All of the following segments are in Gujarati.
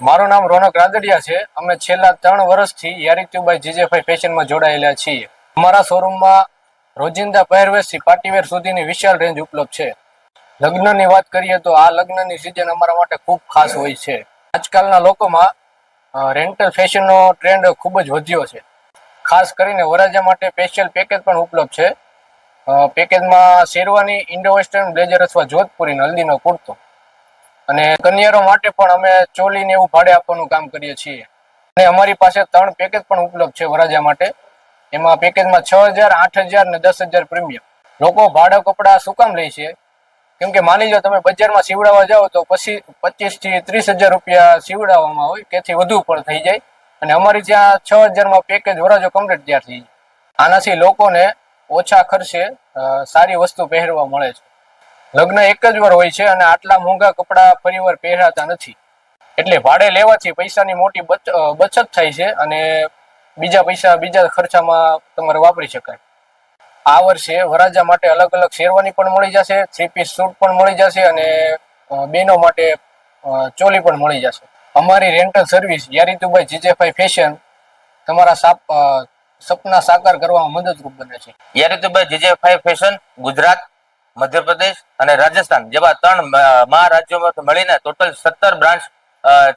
મારું નામ રોનક રાદડિયા છે. અમે છેલ્લા ત્રણ વર્ષથી યારિત્યુબાઈ જીજેભાઈ ફેશનમાં જોડાયેલા છીએ. અમારા શોરૂમમાં રોજિંદા પહેરવેશથી પાર્ટીવેર સુધીની વિશાળ રેન્જ ઉપલબ્ધ છે. લગ્નની વાત કરીએ તો આ લગ્નની સિઝન અમારા માટે ખૂબ ખાસ હોય છે. આજકાલના લોકોમાં રેન્ટલ ફેશનનો ટ્રેન્ડ ખૂબ જ વધ્યો છે. ખાસ કરીને વરાજા માટે સ્પેશિયલ પેકેજ પણ ઉપલબ્ધ છે. પેકેજમાં શેરવાની ઇન્ડો વેસ્ટર્ન બ્લેઝર અથવા જોધપુરી હલ્દીનો કુર્તો. અને કન્યારો માટે પણ અમે ચોલીને એવું ભાડે આપવાનું કામ કરીએ છીએ. અને અમારી પાસે ત્રણ પેકેજ પણ ઉપલબ્ધ છે વરાજા માટે. એમાં પેકેજમાં છ હજાર, આઠ હજાર ને દસ હજાર પ્રીમિયમ લોકો ભાડા કપડા શું કામ લે છે? કેમ કે માની લો તમે બજારમાં સીવડાવવા જાઓ તો પછી પચીસથી ત્રીસ હજાર રૂપિયા સીવડાવવામાં હોય, તેથી વધુ પણ થઈ જાય. અને અમારી ત્યાં છ હજારમાં પેકેજ વરાજો કમ્પ્લીટ તૈયાર થઈ જાય આનાથી લોકોને ઓછા ખર્ચે સારી વસ્તુ પહેરવા મળે છે. લગ્ન એક જ વાર હોય છે અને આટલા મોંઘા કપડાં ફરીવાર પહેરાતા નથી. એટલે ભાડે લેવાથી પૈસાની મોટી બચ- બચત થાય છે અને બીજા પૈસા, બીજા ખર્ચામાં તમારે વાપરી શકાય. આ વર્ષે વરાજા માટે અલગ અલગ શેરવાની પણ મળી જશે, થ્રી પીસ સૂટ પણ મળી જશે અને બહેનો માટે ચોલી પણ મળી જશે. અમારી રેન્ટલ સર્વિસ યારીતુભાઈ જીજેફાઈ ફેશન તમારા સાપ સપના સાકાર કરવામાં મદદરૂપ બને છે. યારિતુભાઈ GJ five fashion Gujarat. Madhya Pradesh અને રાજસ્થાન જેવા ત્રણ મહારાજ્યોમાં મળીને ટોટલ સત્તર બ્રાન્ચ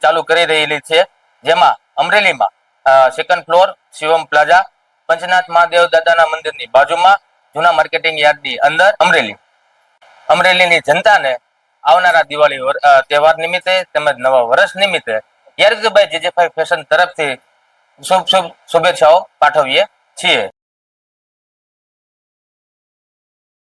ચાલુ કરી રહેલી છે. જેમાં અમરેલીમાં second floor Shivam plaza Panchnath Mahadev દાદાના મંદિરની બાજુમાં, જૂના માર્કેટિંગ યાર્ડની અંદર અમરેલી. અમરેલીની જનતાને આવનારા દિવાળી તહેવાર નિમિત્તે તેમજ નવા વર્ષ નિમિત્તે યારિતુભાઈ જીજે ફાઈવ ફેશન તરફથી શુભ શુભ શુભેચ્છાઓ પાઠવીએ છીએ.